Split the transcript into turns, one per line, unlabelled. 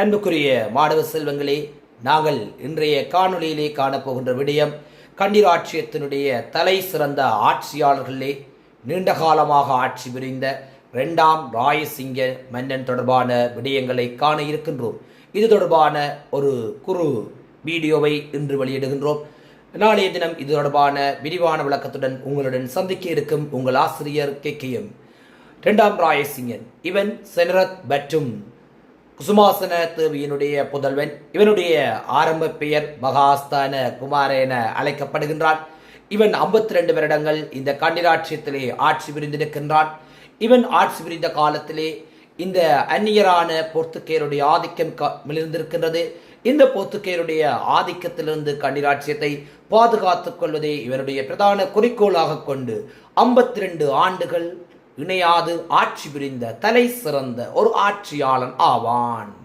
அன்புக்குரிய மாணவ செல்வங்களே நாங்கள் இன்றைய காணொளியிலே காணப்போகின்ற விடயம் கண்டிராட்சியத்தினுடைய தலை சிறந்த ஆட்சியாளர்களே நீண்ட காலமாக ஆட்சி புரிந்த இரண்டாம் ராயசிங்க மன்னன் தொடர்பான விடயங்களை காண இருக்கின்றோம். இது தொடர்பான ஒரு குறு வீடியோவை இன்று வெளியிடுகின்றோம். நாளைய தினம் இது தொடர்பான விரிவான விளக்கத்துடன் உங்களுடன் சந்திக்க இருக்கும் உங்கள் ஆசிரியர் கே கே எம். இரண்டாம் ராயசிங்கன் இவன் செனரத் மற்றும் குசுமாசன தேவியினுடைய புதல்வன். இவனுடைய ஆரம்ப பெயர் மகாஸ்தான குமார என அழைக்கப்படுகின்றான். இவன் 52 ரெண்டு வருடங்கள் இந்த கண்டிராட்சியத்திலே ஆட்சி புரிந்திருக்கின்றான். இவன் ஆட்சி புரிந்த காலத்திலே இந்த அந்நியரான போர்த்துக்கேருடைய ஆதிக்கம் க- மிளிர்ந்திருக்கின்றது. இந்த போர்த்துக்கேயருடைய ஆதிக்கத்திலிருந்து கண்டிராட்சியத்தை பாதுகாத்துக் கொள்வதே இவனுடைய பிரதான குறிக்கோளாக கொண்டு 52 ரெண்டு ஆண்டுகள் இணையாது ஆட்சி புரிந்த தலை சிறந்த ஒரு ஆட்சியாளன் ஆவான்.